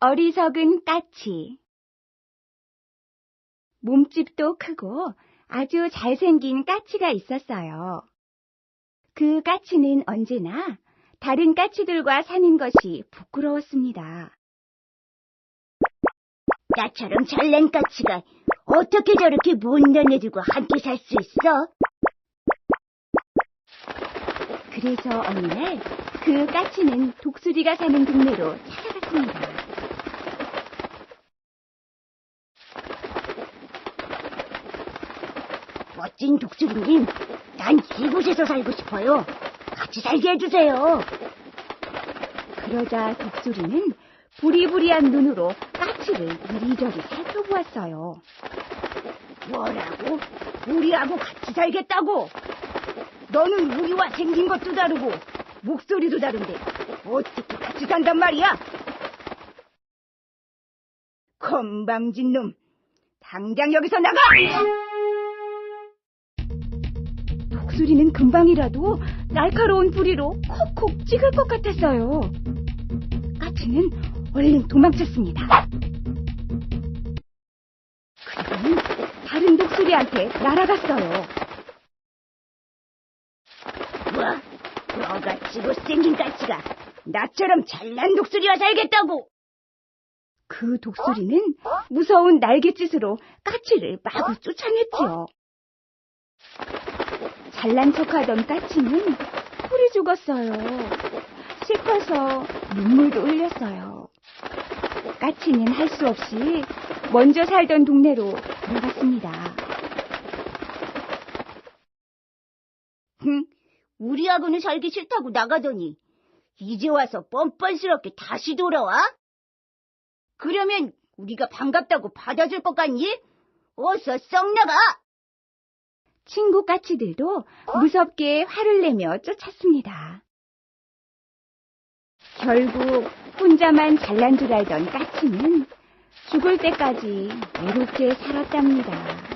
어리석은 까치 몸집도 크고 아주 잘생긴 까치가 있었어요. 그 까치는 언제나 다른 까치들과 사는 것이 부끄러웠습니다. 나처럼 잘난 까치가 어떻게 저렇게 못난 애들과 함께 살 수 있어? 그래서 어느 날 그 까치는 독수리가 사는 동네로 찾아갔습니다. 멋진 독수리님, 난 이곳에서 살고 싶어요. 같이 살게 해주세요. 그러자 독수리는 부리부리한 눈으로 까치를 이리저리 살펴보았어요. 뭐라고? 우리하고 같이 살겠다고? 너는 우리와 생긴 것도 다르고 목소리도 다른데 어떻게 같이 산단 말이야? 건방진 놈, 당장 여기서 나가! 독수리는 금방이라도 날카로운 부리로 콕콕 찍을 것 같았어요. 까치는 얼른 도망쳤습니다. 그리고는 다른 독수리한테 날아갔어요. 뭐? 너같이 못생긴 까치가 나처럼 잘난 독수리와 살겠다고? 그 독수리는 무서운 날갯짓으로 까치를 마구 쫓아냈지요. 잘난 척하던 까치는 풀이 죽었어요. 슬퍼서 눈물도 흘렸어요. 까치는 할 수 없이 먼저 살던 동네로 들어갔습니다. 흥, 우리하고는 살기 싫다고 나가더니 이제 와서 뻔뻔스럽게 다시 돌아와? 그러면 우리가 반갑다고 받아줄 것 같니? 어서 썩 나가! 친구 까치들도 무섭게 화를 내며 쫓았습니다. 결국 혼자만 잘난 줄 알던 까치는 죽을 때까지 외롭게 살았답니다.